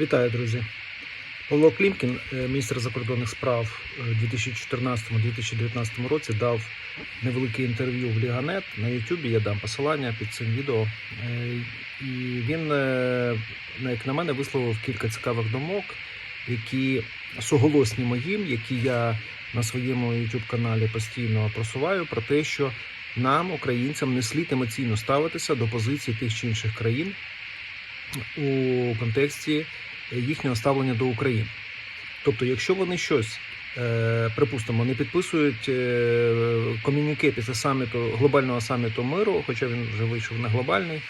Вітаю, друзі. Павло Клімкін, е, міністр закордонних справ е, у 2014-2019 році, дав невелике інтерв'ю в Ліганет на Ютубі. Я дам посилання під цим відео. Е, І він, як на мене, висловив кілька цікавих думок, які суголосні моїм, які я на своєму youtube каналі постійно просуваю, про те, що нам, українцям, не слід емоційно ставитися до позицій тих чи інших країн у контексті їхнього ставлення до України. Тобто, якщо вони щось, е, припустимо, не підписують е, комюніке після саміту глобального саміту миру, хоча він вже вийшов на глобальний,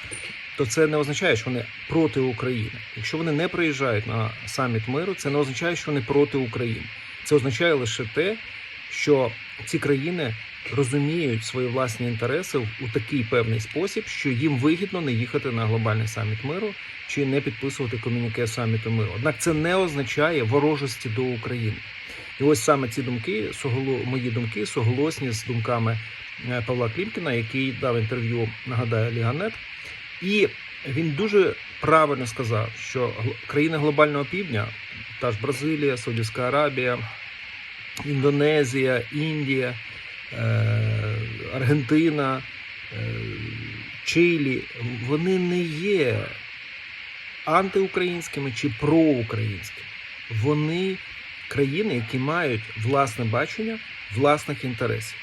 то це не означає, що вони проти України. Якщо вони не приїжджають на саміт миру, це не означає, що вони проти України. Це означає лише те, що ці країни розуміють свої власні інтереси у такий певний спосіб, що їм вигідно не їхати на глобальний саміт миру чи не підписувати комюніке саміту миру. Однак це не означає ворожості до України. І ось саме ці думки, мої думки, суголосні з думками е, Павла Клімкіна, який дав інтерв'ю, нагадаю, Ліганет. І він дуже правильно сказав, що країни глобального півдня, та ж Бразилія, Саудівська Аравія, Індонезія, Індія, Аргентина, е, Чилі, вони не є антиукраїнськими чи проукраїнськими. Вони країни, які мають власне бачення власних інтересів.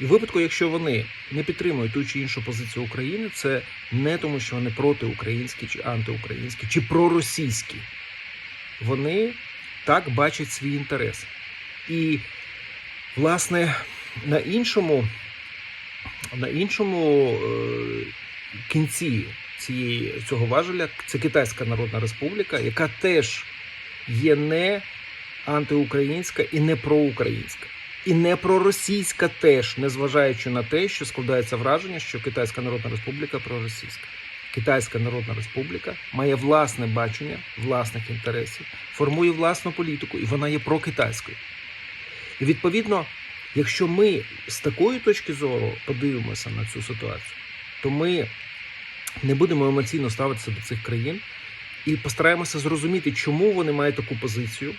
І в випадку, якщо вони не підтримують ту чи іншу позицію України, це не тому, що вони протиукраїнські чи антиукраїнські, чи проросійські. Вони так бачать свій інтерес. І, власне, на іншому, на іншому е, кінці цієї цього важеля це Китайська Народна Республіка, яка теж є не антиукраїнська і не проукраїнська. І не проросійська теж, незважаючи на те, що складається враження, що Китайська Народна Республіка проросійська. Китайська Народна Республіка має власне бачення власних інтересів, формує власну політику, і вона є прокитайською. І відповідно, якщо ми з такої точки зору подивимося на цю ситуацію, то ми не будемо емоційно ставитися до цих країн і постараємося зрозуміти, чому вони мають таку позицію,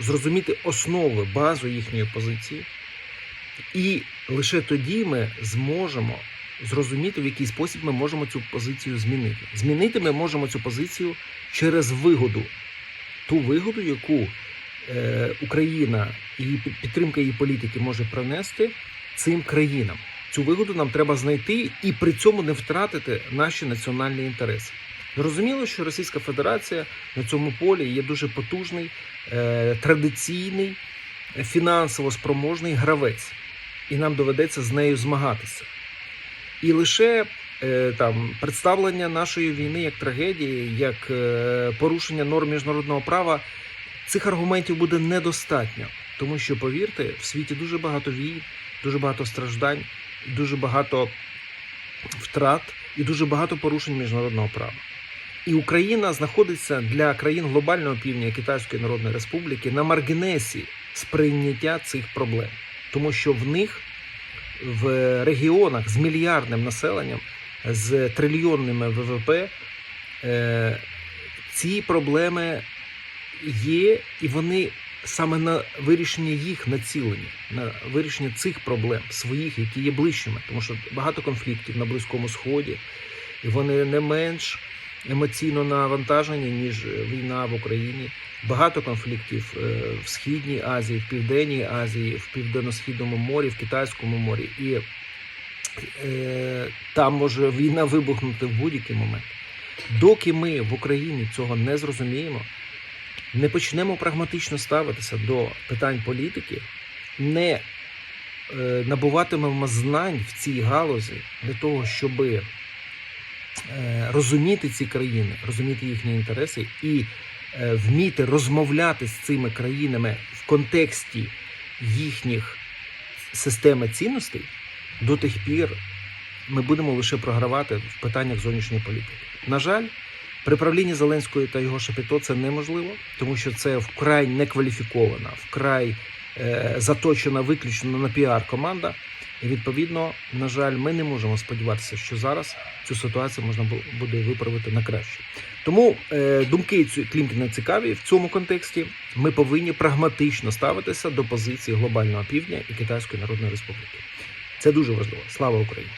зрозуміти основи, базу їхньої позиції, і лише тоді ми зможемо зрозуміти, в який спосіб ми можемо цю позицію змінити. Змінити ми можемо цю позицію через вигоду, ту вигоду, яку Україна і підтримка її політики може принести цим країнам. Цю вигоду нам треба знайти і при цьому не втратити наші національні інтереси. Зрозуміло, що Російська Федерація на цьому полі є дуже потужний, е, традиційний, е, фінансово спроможний гравець, і нам доведеться з нею змагатися. І лише е, там представлення нашої війни як трагедії, як е, порушення норм міжнародного права, цих аргументів буде недостатньо, тому що повірте, в світі дуже багато війн, дуже багато страждань, дуже багато втрат і дуже багато порушень міжнародного права. І Україна знаходиться для країн глобального півдня Китайської Народної Республіки на маргінесі сприйняття цих проблем, тому що в них в регіонах з мільярдним населенням, з трильйонними ВВП, е, ці проблеми є, і вони саме на вирішення їх націлені, на вирішення цих проблем своїх, які є ближчими, тому що багато конфліктів на Близькому Сході, і вони не менш емоційно навантажені, ніж війна в Україні. Багато конфліктів е, в Східній Азії, в Південній Азії, в Південно-Східному морі, в Китайському морі. І е, там може війна вибухнути в будь-який момент. Доки ми в Україні цього не зрозуміємо, не почнемо прагматично ставитися до питань політики, не е, набуватимемо знань в цій галузі для того, щоб е, розуміти ці країни, розуміти їхні інтереси і е, вміти розмовляти з цими країнами в контексті їхніх системи цінностей, до тих пір ми будемо лише програвати в питаннях зовнішньої політики. На жаль, при правлінні Зеленської та його шапіто це неможливо, тому що це вкрай некваліфікована, вкрай е, заточена виключно на піар команда. І відповідно, на жаль, ми не можемо сподіватися, що зараз цю ситуацію можна буде виправити на краще. Тому е, думки Клімкіна цікаві в цьому контексті. Ми повинні прагматично ставитися до позиції глобального півдня і Китайської Народної Республіки. Це дуже важливо. Слава Україні!